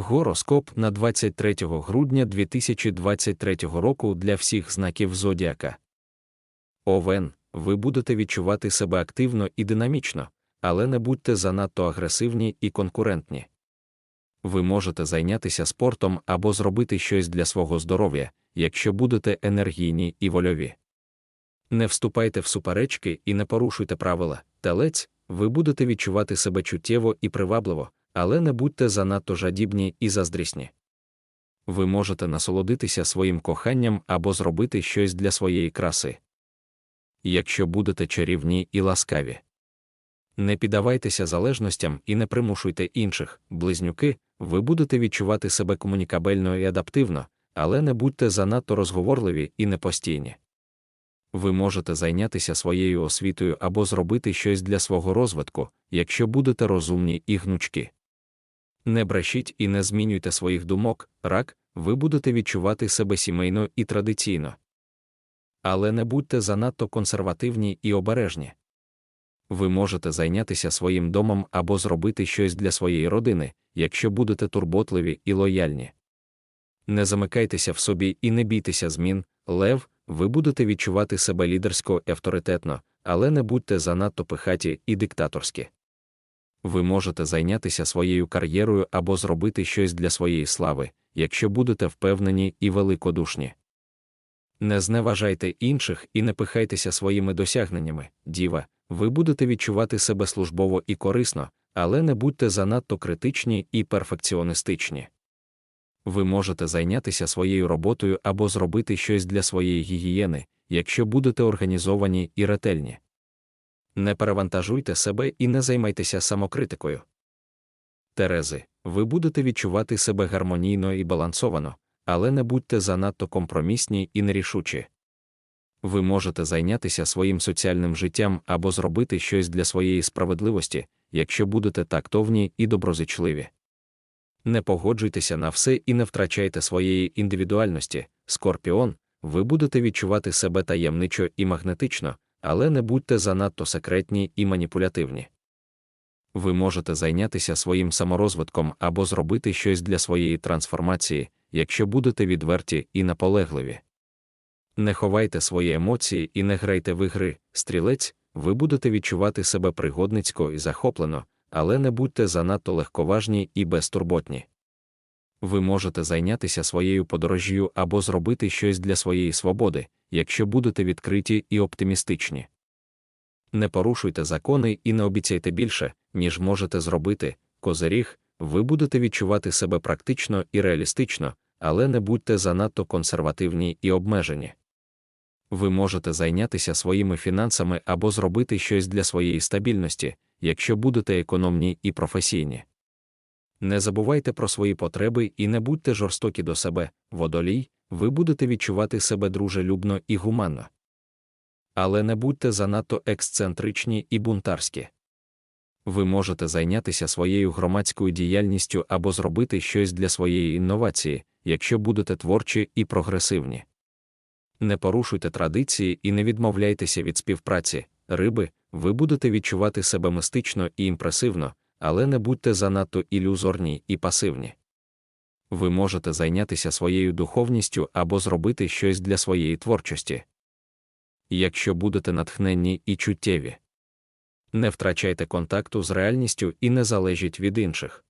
Гороскоп на 23 грудня 2023 року для всіх знаків Зодіака. Овен, ви будете відчувати себе активно і динамічно, але не будьте занадто агресивні і конкурентні. Ви можете зайнятися спортом або зробити щось для свого здоров'я, якщо будете енергійні і вольові. Не вступайте в суперечки і не порушуйте правила, телець, ви будете відчувати себе чуттєво і привабливо, але не будьте занадто жадібні і заздрісні. Ви можете насолодитися своїм коханням або зробити щось для своєї краси. Якщо будете чарівні і ласкаві. Не піддавайтеся залежностям і не примушуйте інших, близнюки, ви будете відчувати себе комунікабельно і адаптивно, але не будьте занадто розговорливі і непостійні. Ви можете зайнятися своєю освітою або зробити щось для свого розвитку, якщо будете розумні і гнучкі. Не брешіть і не змінюйте своїх думок, рак, ви будете відчувати себе сімейно і традиційно. Але не будьте занадто консервативні і обережні. Ви можете зайнятися своїм домом або зробити щось для своєї родини, якщо будете турботливі і лояльні. Не замикайтеся в собі і не бійтеся змін, лев, ви будете відчувати себе лідерсько і авторитетно, але не будьте занадто пихаті і диктаторські. Ви можете зайнятися своєю кар'єрою або зробити щось для своєї слави, якщо будете впевнені і великодушні. Не зневажайте інших і не пихайтеся своїми досягненнями, діва, ви будете відчувати себе службово і корисно, але не будьте занадто критичні і перфекціоністичні. Ви можете зайнятися своєю роботою або зробити щось для своєї гігієни, якщо будете організовані і ретельні. Не перевантажуйте себе і не займайтеся самокритикою. Терези, ви будете відчувати себе гармонійно і балансовано, але не будьте занадто компромісні і нерішучі. Ви можете зайнятися своїм соціальним життям або зробити щось для своєї справедливості, якщо будете тактовні і доброзичливі. Не погоджуйтеся на все і не втрачайте своєї індивідуальності, скорпіон, ви будете відчувати себе таємничо і магнетично, але не будьте занадто секретні і маніпулятивні. Ви можете зайнятися своїм саморозвитком або зробити щось для своєї трансформації, якщо будете відверті і наполегливі. Не ховайте свої емоції і не грайте в ігри, стрілець, ви будете відчувати себе пригодницько і захоплено, але не будьте занадто легковажні і безтурботні. Ви можете зайнятися своєю подорожжю або зробити щось для своєї свободи, якщо будете відкриті і оптимістичні. Не порушуйте закони і не обіцяйте більше, ніж можете зробити, козиріг, ви будете відчувати себе практично і реалістично, але не будьте занадто консервативні і обмежені. Ви можете зайнятися своїми фінансами або зробити щось для своєї стабільності, якщо будете економні і професійні. Не забувайте про свої потреби і не будьте жорстокі до себе, водолій, ви будете відчувати себе дружелюбно і гуманно. Але не будьте занадто ексцентричні і бунтарські. Ви можете зайнятися своєю громадською діяльністю або зробити щось для своєї інновації, якщо будете творчі і прогресивні. Не порушуйте традиції і не відмовляйтеся від співпраці, риби, ви будете відчувати себе мистично і імпресивно, але не будьте занадто ілюзорні і пасивні. Ви можете зайнятися своєю духовністю або зробити щось для своєї творчості. Якщо будете натхненні і чуттєві, не втрачайте контакту з реальністю і не залежіть від інших.